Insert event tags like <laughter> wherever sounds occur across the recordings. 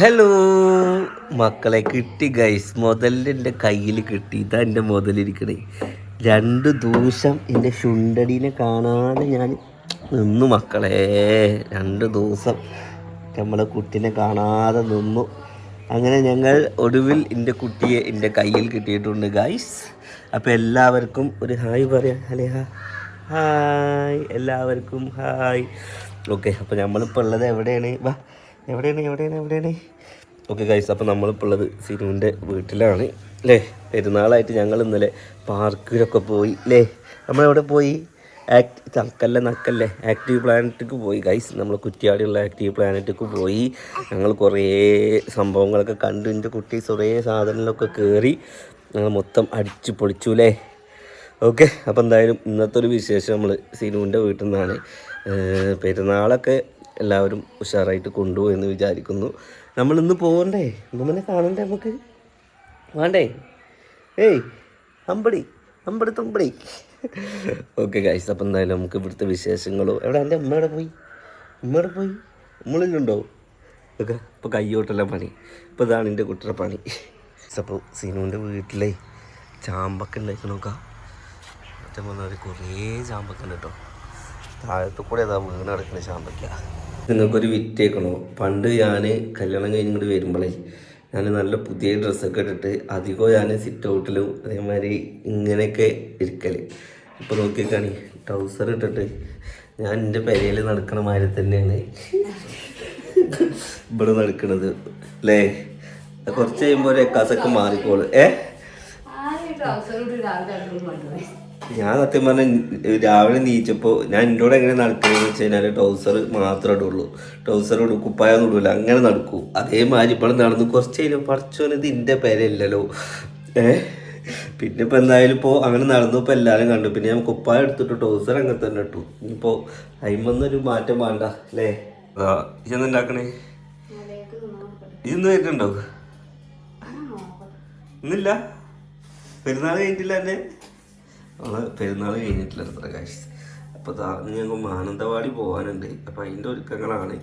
Hello മക്കളെ കിട്ടി guys മുതലിന്റെ കയ്യിൽ കിട്ടി. ഇതാ എന്റെ മുതലിരിക്കണേ. രണ്ട് ദിവസം എന്റെ ശുണ്ടടീനെ കാണാതെ ഞാൻ നിന്നു മക്കളെ. രണ്ട് ദിവസം നമ്മളെ കുട്ടീനെ കാണാതെ നിന്നു. അങ്ങനെ ഞങ്ങൾ ഒടുവിൽ എന്റെ കുട്ടിയെ എന്റെ കയ്യിൽ കിട്ടിയിട്ടുണ്ട് ഗൈസ് അപ്പോൾ എല്ലാവർക്കും ഒരു ഹായ് പറയാം. അല്ലേ? ഹായ്. എല്ലാവർക്കും ഹായ്. ഓക്കെ അപ്പോൾ നമ്മളിപ്പോൾ ഉള്ളത് എവിടെയാണ്? വാ. എവിടെയാണ് എവിടെയാണ് എവിടെയാണ്? ഓക്കെ ഗൈസ് അപ്പോൾ നമ്മളിപ്പോൾ ഉള്ളത് സിനുവിന്റെ വീട്ടിലാണ് അല്ലേ പെരുന്നാളായിട്ട് ഞങ്ങൾ ഇന്നലെ പാർക്കിലൊക്കെ പോയി അല്ലേ നമ്മളെവിടെ പോയി? ആക്ട് നക്കല്ലേ നക്കല്ലേ ആക്റ്റീവ് പ്ലാനറ്റിക്ക് പോയി ഗൈസ് നമ്മൾ കുറ്റിയാടിയുള്ള ആക്റ്റീവ് പ്ലാനറ്റിക്ക് പോയി. ഞങ്ങൾ കുറേ സംഭവങ്ങളൊക്കെ കണ്ടു എന്റെ കുട്ടി കുറേ സാധനങ്ങളൊക്കെ കയറി ഞങ്ങൾ മൊത്തം അടിച്ചു പൊളിച്ചു അല്ലേ ഓക്കെ അപ്പോൾ എന്തായാലും ഇന്നത്തെ ഒരു വിശേഷം നമ്മൾ സിനുവിന്റെ വീട്ടിൽ നിന്നാണ് പെരുന്നാളൊക്കെ എല്ലാവരും ഉഷാറായിട്ട് കൊണ്ടുപോകും എന്ന് വിചാരിക്കുന്നു. നമ്മൾ ഇന്ന് പോകണ്ടേ ഉമ്മനെ കാണണ്ടേ നമുക്ക്? വേണ്ടേ? ഏയ് അമ്പടി അമ്പടി തുമ്പടി. ഓക്കെ ഗൈസ് അപ്പം എന്തായാലും നമുക്ക് ഇവിടുത്തെ വിശേഷങ്ങളോ എവിടെ? എന്റെ അമ്മയുടെ പോയി? അമ്മയുടെ പോയി? നമ്മളിലുണ്ടോ ഓക്കെ ഇപ്പോൾ കയ്യോട്ടെല്ലാം പണി. ഇപ്പോൾ ഇതാണ് എന്റെ കുട്ടിയുടെ പണി. അപ്പോൾ സിനുവിന്റെ വീട്ടിലെ ചാമ്പക്ക ഉണ്ടാക്കി നോക്കാം. മറ്റേ പറഞ്ഞാൽ കുറേ ചാമ്പൊക്കെ ഉണ്ട് കേട്ടോ. താഴത്തു കൂടെ ഏതാ വീണ് കിടക്കുന്ന ചാമ്പയ്ക്ക നിങ്ങൾക്കൊരു വിറ്റേക്കണോ പണ്ട് ഞാൻ കല്യാണം കഴിഞ്ഞിട്ട് വരുമ്പോഴേ ഞാൻ നല്ല പുതിയ ഡ്രസ്സൊക്കെ ഇട്ടിട്ട് അധികം ഞാൻ സിറ്റ് ഔട്ടിലും അതേമാതിരി ഇങ്ങനെയൊക്കെ ഇരിക്കൽ ഇപ്പോൾ നോക്കിയേക്കാണി ട്രൗസർ ഇട്ടിട്ട് ഞാൻ എന്റെ പെരയിൽ നടക്കണ മാതിരി തന്നെയാണ്. ഇവിടെ നടക്കണത് അല്ലേ കുറച്ച് കഴിയുമ്പോൾ ഒരു എക്കാസൊക്കെ മാറിക്കോളൂ. ഏ? ഞാൻ സത്യം പറഞ്ഞ രാവിലെ നീച്ചപ്പോൾ ഞാൻ എന്നോട് എങ്ങനെ നടക്കുന്നത് വെച്ച് കഴിഞ്ഞാൽ ട്രൗസർ മാത്രമേ ഇടുള്ളൂ. ട്രൗസർ ഇടും കുപ്പായൊന്നും ഇടൂല അങ്ങനെ നടക്കൂ. അതേമാതിരി ഇപ്പോൾ നടന്ന് കുറച്ച് കഴിഞ്ഞാൽ പഠിച്ചോനത് ഇന്റെ പേരല്ലല്ലോ ഏ? പിന്നെ ഇപ്പോൾ എന്തായാലും ഇപ്പോൾ അങ്ങനെ നടന്നപ്പോൾ എല്ലാവരും കണ്ടു. പിന്നെ ഞാൻ കുപ്പായം എടുത്തിട്ട് ട്രൗസർ അങ്ങനെ തന്നെ ഇട്ടു. ഇനിയിപ്പോൾ അതിമൊന്നൊരു മാറ്റം വേണ്ട അല്ലേ? ആ ഉണ്ടാക്കണേ ഇന്ന് വരുന്നുണ്ടോ? ഇന്നില്ല? പെരുന്നാൾ കഴിഞ്ഞിട്ടില്ല എന്നെ നമ്മൾ പെരുന്നാൾ കഴിഞ്ഞിട്ടില്ല അത്ര കാശ് അപ്പോൾ ഞങ്ങൾ മാനന്തവാടി പോകാനുണ്ട് അപ്പോൾ അതിന്റെ ഒരുക്കങ്ങളാണ്.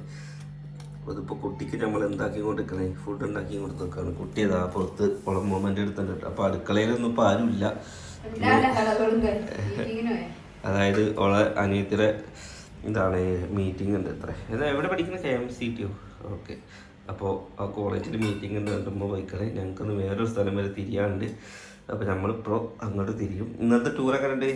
അതിപ്പോൾ കുട്ടിക്ക് നമ്മൾ എന്താക്കി കൊടുക്കണേ? ഫുഡ് ഉണ്ടാക്കി കൊടുത്തേക്കാണ്. കുട്ടി അതാ പുറത്ത് കുളം മൊമെന്റ് എടുത്തിട്ടുണ്ട് അപ്പോൾ അടുക്കളയിലൊന്നും ഇപ്പോൾ ആരുമില്ല അതായത് ഓളെ അനിയത്തിയുടെ എന്താണ് മീറ്റിംഗ് ഉണ്ട് അത്ര. ഏതാ എവിടെ പഠിക്കുന്ന കെ എം സി ടിയോ ഓക്കെ. അപ്പോൾ ആ കോളേജിൽ മീറ്റിംഗ് ഉണ്ട്. കണ്ടുമ്പോൾ പോയിക്കളെ ഞങ്ങൾക്കൊന്ന് വേറൊരു സ്ഥലം വരെ തിരിയാണ്ട് അപ്പോൾ നമ്മളിപ്പോൾ അങ്ങോട്ട് തിരിയും. ഇന്നത്തെ ടൂറൊക്കെ ഉണ്ട്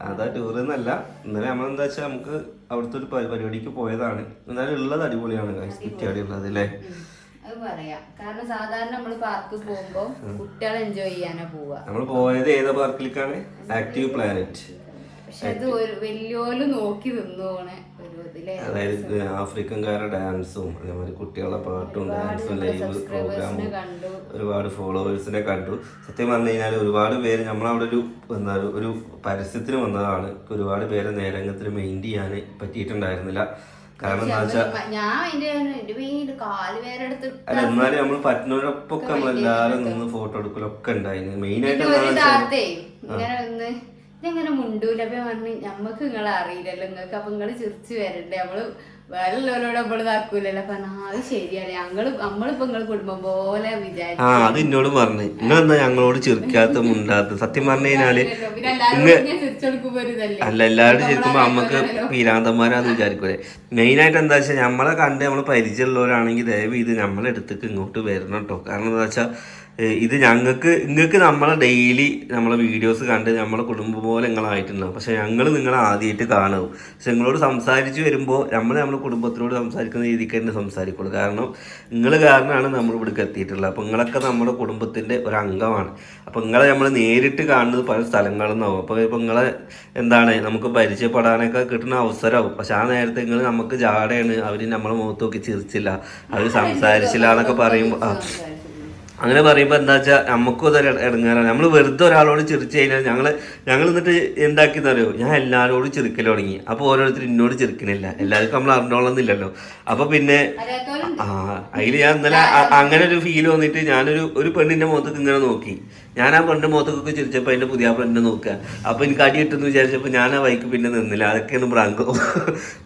അതാ? ടൂർ എന്നല്ല. ഇന്നലെ നമ്മളെന്താ വെച്ചാൽ നമുക്ക് അവിടുത്തെ ഒരു പരി- പരിപാടിക്ക് പോയതാണ്. എന്നാലും ഉള്ളത് അടിപൊളിയാണ്. കുറ്റിയാടി ഉള്ളത് അല്ലേ? കാരണം സാധാരണ പാർക്ക് കുട്ടികൾ എൻജോയ് ചെയ്യാനാ പോവുക നമ്മൾ പോയത് ഏതാ പാർക്കിലേക്കാണ് ആക്ടീവ് പ്ലാനറ്റ് പക്ഷെ അത് വലിയോൽ നോക്കി നിന്നു ഒരു ഇതിലെ അതായത് ആഫ്രിക്കൻകാരുടെ ഡാൻസും അതേമാതിരി കുട്ടികളുടെ പാട്ടും ഡാൻസും ലൈവ് പ്രോഗ്രാമും ഒരുപാട് ഫോളോവേഴ്സിനെ കണ്ടു. സത്യം പറഞ്ഞു കഴിഞ്ഞാൽ ഒരുപാട് പേര് നമ്മളവിടെ ഒരു എന്താ ഒരു- ഒരു പരസ്യത്തിന് വന്നതാണ്. ഒരുപാട് പേരെ നേരംഗത്തിന് മെയിൻ ചെയ്യാൻ പറ്റിയിട്ടുണ്ടായിരുന്നില്ല. കാരണം എന്താ വെച്ചാൽ എന്നാലും നമ്മൾ പറ്റുന്നവരൊപ്പം നമ്മളെല്ലാവരും നിന്ന് ഫോട്ടോ എടുക്കലൊക്കെ ഉണ്ടായിരുന്നു മെയിൻ ആയിട്ട് ഇതെങ്ങനെ മുണ്ടൂലപ്പ പറഞ്ഞു ഞമ്മക്ക് നിങ്ങളെ അറിയില്ലല്ലോ നിങ്ങൾക്ക് അപ്പൊ നിങ്ങൾ ചിരിച്ചു വരണ്ടേ? നമ്മൾ വേറെ ഉള്ളവരോട് നമ്മൾ ഇതാക്കൂലല്ലോ ആ, അത് ശരിയാണ്. ഞങ്ങൾ നമ്മളിപ്പോ നിങ്ങൾ കുടുംബം പോലെ ആ വിചാരിച്ചു അത് എന്നോട് പറഞ്ഞു. നിങ്ങളെന്താ ഞങ്ങളോട് ചിരിക്കാത്ത മുണ്ടാത്ത. സത്യം പറഞ്ഞു കഴിഞ്ഞാൽ അല്ല എല്ലാവരും ചിരിക്കുമ്പോ നമ്മക്ക് പീരാന്തന്മാരാന്ന് വിചാരിക്കൂലേ? മെയിനായിട്ട് എന്താ വെച്ചാൽ നമ്മളെ കണ്ട് നമ്മൾ പരിചയമുള്ളവരാണെങ്കിൽ ദയവ് ഇത് നമ്മളെ അടുത്തേക്ക് ഇങ്ങോട്ട് വരണം കേട്ടോ കാരണം എന്താ വെച്ചാൽ ഇത് ഞങ്ങൾക്ക് നിങ്ങൾക്ക് നമ്മളെ ഡെയിലി നമ്മളെ വീഡിയോസ് കണ്ട് നമ്മളെ കുടുംബം പോലെ നിങ്ങളായിട്ടുണ്ടാവും. പക്ഷെ ഞങ്ങൾ നിങ്ങളെ ആദ്യമായിട്ട് കാണും. പക്ഷെ നിങ്ങളോട് സംസാരിച്ച് വരുമ്പോൾ നമ്മൾ നമ്മുടെ കുടുംബത്തിനോട് സംസാരിക്കുന്ന രീതിക്ക് തന്നെ സംസാരിക്കുള്ളൂ. കാരണം നിങ്ങൾ കാരണമാണ് നമ്മൾ ഇവിടേക്ക് എത്തിയിട്ടുള്ളത്. അപ്പോൾ നിങ്ങളൊക്കെ നമ്മുടെ കുടുംബത്തിന്റെ ഒരു അംഗമാണ്. അപ്പോൾ നിങ്ങളെ നമ്മൾ നേരിട്ട് കാണുന്നത് പല സ്ഥലങ്ങളിൽ നിന്നാവും അപ്പോൾ ഇപ്പോൾ നിങ്ങളെ എന്താണ് നമുക്ക് പരിചയപ്പെടാനൊക്കെ കിട്ടുന്ന അവസരമാവും. പക്ഷെ ആ നേരത്തെ നിങ്ങൾ നമുക്ക് ജാടയാണ്. അവർ നമ്മളെ മുഖത്ത് നോക്കി ചിരിച്ചില്ല. അവർ സംസാരിച്ചില്ല എന്നൊക്കെ പറയുമ്പോൾ അങ്ങനെ പറയുമ്പോൾ എന്താ വെച്ചാൽ നമുക്കും അതൊരു ഇടങ്ങാറാണ്. നമ്മൾ വെറുതെ ഒരാളോട് ചിരിച്ചു കഴിഞ്ഞാൽ ഞങ്ങൾ ഞങ്ങൾ എന്നിട്ട് എന്താക്കി അറിയോ? ഞാൻ എല്ലാവരോടും ചിരിക്കൽ തുടങ്ങി. അപ്പോൾ ഓരോരുത്തർ എന്നോട് ചിരിക്കണില്ല. എല്ലാവർക്കും നമ്മൾ അറിഞ്ഞോളന്നില്ലല്ലോ. അപ്പോൾ പിന്നെ ആ അതിൽ ഞാൻ ഇന്നലെ അങ്ങനെ ഒരു ഫീൽ വന്നിട്ട് ഞാനൊരു ഒരു പെണ്ണിന്റെ മുഖത്തേക്ക് ഇങ്ങനെ നോക്കി. ഞാൻ ആ പെണ്ണിന്റെ മുഖത്തൊക്കെ ചിരിച്ചപ്പോൾ അതിന്റെ പുതിയ പെണ്ണിനെ നോക്കുക. അപ്പോൾ എനിക്ക് അടി കിട്ടുമെന്ന് വിചാരിച്ചപ്പോൾ ഞാൻ ആ വൈക്ക് പിന്നെ നിന്നില്ല. അതൊക്കെയാണ് പ്രാങ്കോ.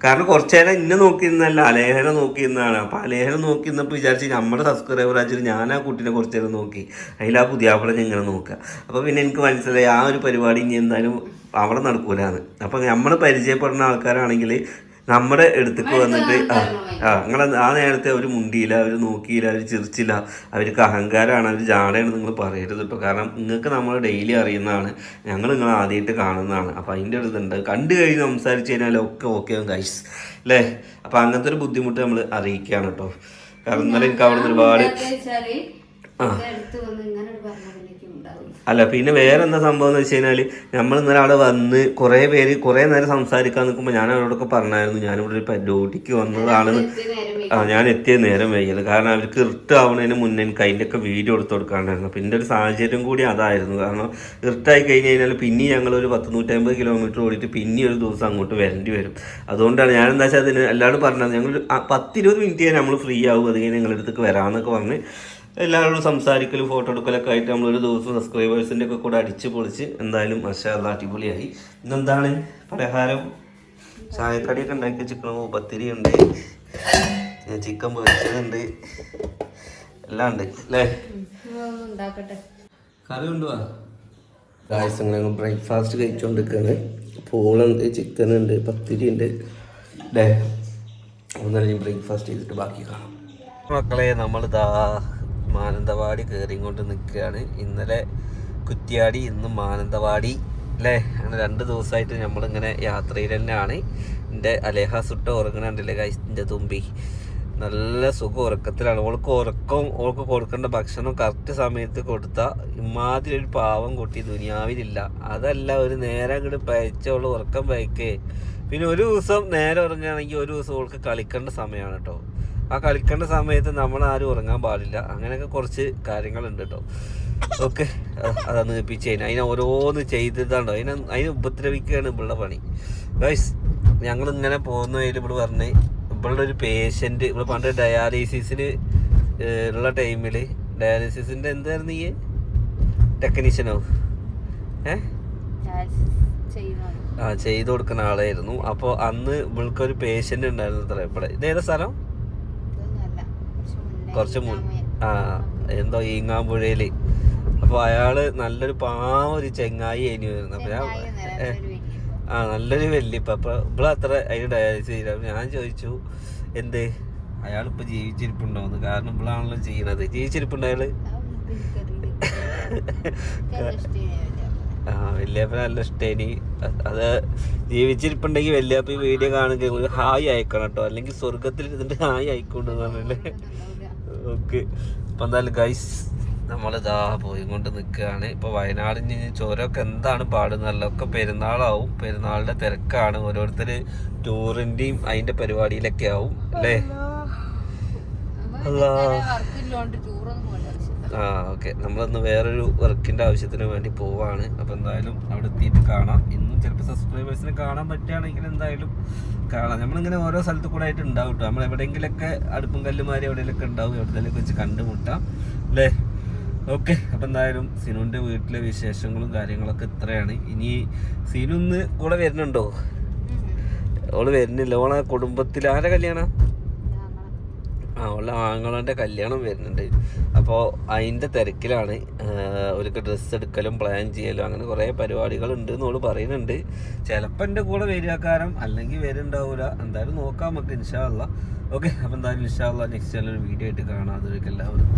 കാരണം കുറച്ചു നേരം ഇന്നെ നോക്കിയിരുന്നല്ല അലേഹനെ നോക്കി നിന്നാണ്. അപ്പൊ അലേഹനെ നോക്കി നിന്നപ്പോൾ വിചാരിച്ച് നമ്മുടെ സബ്സ്ക്രൈബർ ആച്ചിട്ട് ഞാൻ ആ കുട്ടീനെ കുറച്ചു നേരം നോക്കി. അതിൽ ആ പുതിയ ഞാൻ ഇങ്ങനെ നോക്കുക അപ്പോൾ പിന്നെ എനിക്ക് മനസ്സിലായി ആ ഒരു പരിപാടി ഇനി എന്തായാലും അവിടെ നടക്കൂലാന്ന്. അപ്പം നമ്മൾ പരിചയപ്പെടുന്ന ആൾക്കാരാണെങ്കിൽ നമ്മുടെ അടുത്തേക്ക് വന്നിട്ട് ആ ആ നിങ്ങളെ ആ നേരത്തെ അവർ മുണ്ടിയില്ല അവർ നോക്കിയില്ല അവർ ചിരിച്ചില്ല അവർക്ക് അഹങ്കാരമാണ് അവർ ജാടയാണ് നിങ്ങൾ പറയരുത് കേട്ടോ കാരണം നിങ്ങൾക്ക് നമ്മൾ ഡെയിലി അറിയുന്നതാണ്. ഞങ്ങൾ നിങ്ങൾ ആദ്യമായിട്ട് കാണുന്നതാണ്. അപ്പം അതിന്റെ ഒരു ഇതുണ്ട്. കണ്ടു കഴിഞ്ഞ് സംസാരിച്ച് കഴിഞ്ഞാൽ ഒക്കെ ഓക്കെ ഗൈസ് അല്ലേ അപ്പം അങ്ങനത്തെ ഒരു ബുദ്ധിമുട്ട് നമ്മൾ അറിയിക്കുകയാണ് കേട്ടോ. കാരണം ഇന്നലെ എനിക്ക് അവിടെ നിന്ന് ഒരുപാട് അല്ല പിന്നെ വേറെ എന്താ സംഭവം എന്ന് വെച്ച് കഴിഞ്ഞാൽ നമ്മൾ ഇന്നലെ അവിടെ വന്ന് കുറേ പേര് കുറേ നേരം സംസാരിക്കാൻ നിൽക്കുമ്പോൾ ഞാൻ അവരോടൊക്കെ പറഞ്ഞായിരുന്നു ഞാനിവിടെ ഒരു ഡ്യൂട്ടിക്ക് വന്നതാണെന്ന് ഇത് ആ ഞാൻ എത്തിയ നേരം വൈകിയത്. കാരണം അവർക്ക് ഇർട്ടാവുന്നതിന് മുന്നേ എനിക്ക് അതിന്റെ ഒക്കെ വീഡിയോ എടുത്ത് കൊടുക്കാണ്ടായിരുന്നു. അപ്പം എന്റെ ഒരു സാഹചര്യം കൂടി അതായിരുന്നു. കാരണം ഇർട്ടായി കഴിഞ്ഞ് കഴിഞ്ഞാൽ പിന്നെ ഞങ്ങൾ ഒരു പത്ത് നൂറ്റമ്പത് കിലോമീറ്റർ ഓടിയിട്ട് പിന്നെ ഒരു ദിവസം അങ്ങോട്ട് വരേണ്ടി വരും. അതുകൊണ്ടാണ് ഞാൻ എന്താ വെച്ചാൽ അതിന് എല്ലാവരും പറഞ്ഞത് ഞങ്ങൾ പത്തിരുപത് മിനിറ്റ് നമ്മൾ ഫ്രീ ആവും അത് കഴിഞ്ഞ് നിങ്ങളുടെ അടുത്തേക്ക് വരാമെന്നൊക്കെ പറഞ്ഞ് എല്ലാവരോടും സംസാരിക്കലും ഫോട്ടോ എടുക്കലൊക്കെ ആയിട്ട് നമ്മളൊരു ദിവസം സബ്സ്ക്രൈബേഴ്സിന്റെ ഒക്കെ കൂടെ അടിച്ച് പൊളിച്ച് എന്തായാലും മഷാല്ല അടിപൊളിയായി. ഇന്നെന്താണ് പലഹാരം? ചായക്കടിയൊക്കെ ഉണ്ടാക്കി ചിക്കൻ പത്തിരി ഉണ്ട്. ചിക്കൻ പൊരിച്ചതുണ്ട് എല്ലാം ഉണ്ട്. അല്ലേ? കറി കൊണ്ടുപോവാ ഗായസങ്ങൾ ബ്രേക്ക്ഫാസ്റ്റ് കഴിച്ചുകൊണ്ടിരിക്കുകയാണ് പൂളുണ്ട് ചിക്കൻ ഉണ്ട് പത്തിരി ഉണ്ട്. അല്ലേ ഒന്നല്ലെങ്കിൽ ബ്രേക്ക്ഫാസ്റ്റ് ചെയ്തിട്ട് ബാക്കി കാണാം. മക്കളെ നമ്മളിതാ മാനന്തവാടി കയറിക്കൊണ്ട് നിൽക്കുകയാണ്. ഇന്നലെ കുറ്റിയാടി ഇന്ന് മാനന്തവാടി അല്ലേ അങ്ങനെ രണ്ട് ദിവസമായിട്ട് നമ്മളിങ്ങനെ യാത്രയിൽ തന്നെയാണ്. എന്റെ അലേഹ സുട്ട ഉറങ്ങണുണ്ടല്ലേ കൈന്റെ തുമ്പി. നല്ല സുഖം ഉറക്കത്തിലാണ്. ഓൾക്ക് ഉറക്കം ഓൾക്ക് കൊടുക്കേണ്ട ഭക്ഷണം കറക്റ്റ് സമയത്ത് കൊടുത്താൽ ഇമാതിരി ഒരു പാവം കുട്ടി ദുനിയാവിലില്ല. അതല്ല ഒരു നേരം അങ്ങോട്ട് പയച്ചോളൂ ഉറക്കം പയക്കേ. പിന്നെ ഒരു ദിവസം നേരെ ഉറങ്ങുകയാണെങ്കിൽ ഒരു ദിവസം ഓൾക്ക് കളിക്കേണ്ട സമയമാണ് കേട്ടോ ആ കളിക്കേണ്ട സമയത്ത് നമ്മൾ ആരും ഉറങ്ങാൻ പാടില്ല. അങ്ങനെയൊക്കെ കുറച്ച് കാര്യങ്ങളുണ്ട് കേട്ടോ ഓക്കെ. അതാണ് കഴിഞ്ഞാൽ അതിനെ ഓരോന്ന് ചെയ്തതാണ്ടോ? അതിനെ അതിനെ ഉപദ്രവിക്കുകയാണ് ഇവളുടെ പണി. ഗൈസ് ഞങ്ങൾ ഇങ്ങനെ പോകുന്നതിൽ ഇവിടെ പറഞ്ഞ് ഇവളുടെ ഒരു പേഷ്യന്റ് ഇവിടെ പണ്ട് ഡയാലിസിസിന് ഉള്ള ടൈമിൽ ഡയാലിസിസിന്റെ എന്തായിരുന്നു ഈ ടെക്നീഷ്യനോ ഏ? ആ ചെയ്തു കൊടുക്കുന്ന ആളായിരുന്നു. അപ്പോൾ അന്ന് ഇവൾക്കൊരു പേഷ്യന്റ് ഉണ്ടായിരുന്നു അത്ര ഇവിടെ ഇതേതാ സ്ഥലം? കുറച്ച് മുൻ ആ എന്തോ ഈങ്ങാമ്പുഴയിൽ. അപ്പൊ അയാൾ നല്ലൊരു പാവ ഒരു ചെങ്ങായി ആയിരുന്നു വരുന്നു. അപ്പൊ ഞാൻ ആ നല്ലൊരു വെല്ലിപ്പ അപ്പൊ ഇവിടെ അത്ര അതിന് ഡയാലിസിസ് ചെയ്ത ഞാൻ ചോദിച്ചു എന്ത്? അയാളിപ്പോ ജീവിച്ചിരിപ്പുണ്ടോന്ന്? കാരണം ഇവളാണല്ലോ ചെയ്യണത്. ജീവിച്ചിരിപ്പുണ്ടോ ആ <laughs> വല്യപ്പ നല്ല ഇഷ്ടേനി അത് ജീവിച്ചിരിപ്പുണ്ടെങ്കിൽ വല്യപ്പ ഈ വീഡിയോ കാണുക ഒരു ഹായ് അയക്കണം കേട്ടോ. അല്ലെങ്കിൽ സ്വർഗത്തിൽ ഇതിന്റെ ഹായ് അയക്കൊണ്ടെന്ന് പറഞ്ഞല്ലേ? ഓക്കെ. അപ്പം എന്തായാലും ഗൈസ് നമ്മളിതാ പോയി കൊണ്ട് നിൽക്കുകയാണ് ഇപ്പോൾ വയനാടിന് ചോരൊക്കെ എന്താണ് പാടുന്നല്ല ഒക്കെ പെരുന്നാളാവും. പെരുന്നാളിന്റെ തിരക്കാണ്. ഓരോരുത്തർ ടൂറിന്റെയും അതിന്റെ പരിപാടിയിലൊക്കെ ആവും അല്ലേ? അല്ലാ. ആ ഓക്കെ. നമ്മളൊന്ന് വേറൊരു വർക്കിന്റെ ആവശ്യത്തിന് വേണ്ടി പോവാണ്. അപ്പോൾ എന്തായാലും അവിടെ എത്തിയിട്ട് കാണാം. ഇന്നും ചിലപ്പോൾ സബ്സ്ക്രൈബേഴ്സിന് കാണാൻ പറ്റുകയാണെങ്കിൽ എന്തായാലും കാണാം. നമ്മളിങ്ങനെ ഓരോ സ്ഥലത്ത് കൂടെ ആയിട്ട് ഉണ്ടാവും കേട്ടോ നമ്മൾ എവിടെയെങ്കിലൊക്കെ അടുപ്പും കല്ലുമാരി എവിടെയെങ്കിലൊക്കെ ഉണ്ടാവും എവിടെയെങ്കിലൊക്കെ വെച്ച് കണ്ടുമുട്ടാം. അല്ലേ? ഓക്കെ. അപ്പം എന്തായാലും സിനുവിന്റെ വീട്ടിലെ വിശേഷങ്ങളും കാര്യങ്ങളൊക്കെ ഇത്രയാണ്. ഇനി സിനു ഇന്ന് കൂടെ വരുന്നുണ്ടോ? ഓൾ വരുന്നില്ല. ഓളെ കുടുംബത്തിൽ ആരെ കല്യാണം? ഉള്ള ആങ്ങളന്റെ കല്യാണം വരുന്നുണ്ട്. അപ്പോൾ അതിന്റെ തിരക്കിലാണ്. അവർക്ക് ഡ്രസ്സ് എടുക്കലും പ്ലാൻ ചെയ്യലും അങ്ങനെ കുറേ പരിപാടികളുണ്ട് എന്നോട് പറയുന്നുണ്ട്. ചിലപ്പോൾ എന്റെ കൂടെ വരികക്കാരം അല്ലെങ്കിൽ വരുന്നുണ്ടാവില്ല എന്തായാലും നോക്കാം നമുക്ക് ഇൻഷാല്ല ഓക്കെ അപ്പോൾ എന്തായാലും ഇൻഷാല്ല നെക്സ്റ്റ് നല്ലൊരു വീഡിയോ ആയിട്ട് കാണാം. അതൊക്കെ എല്ലാവരും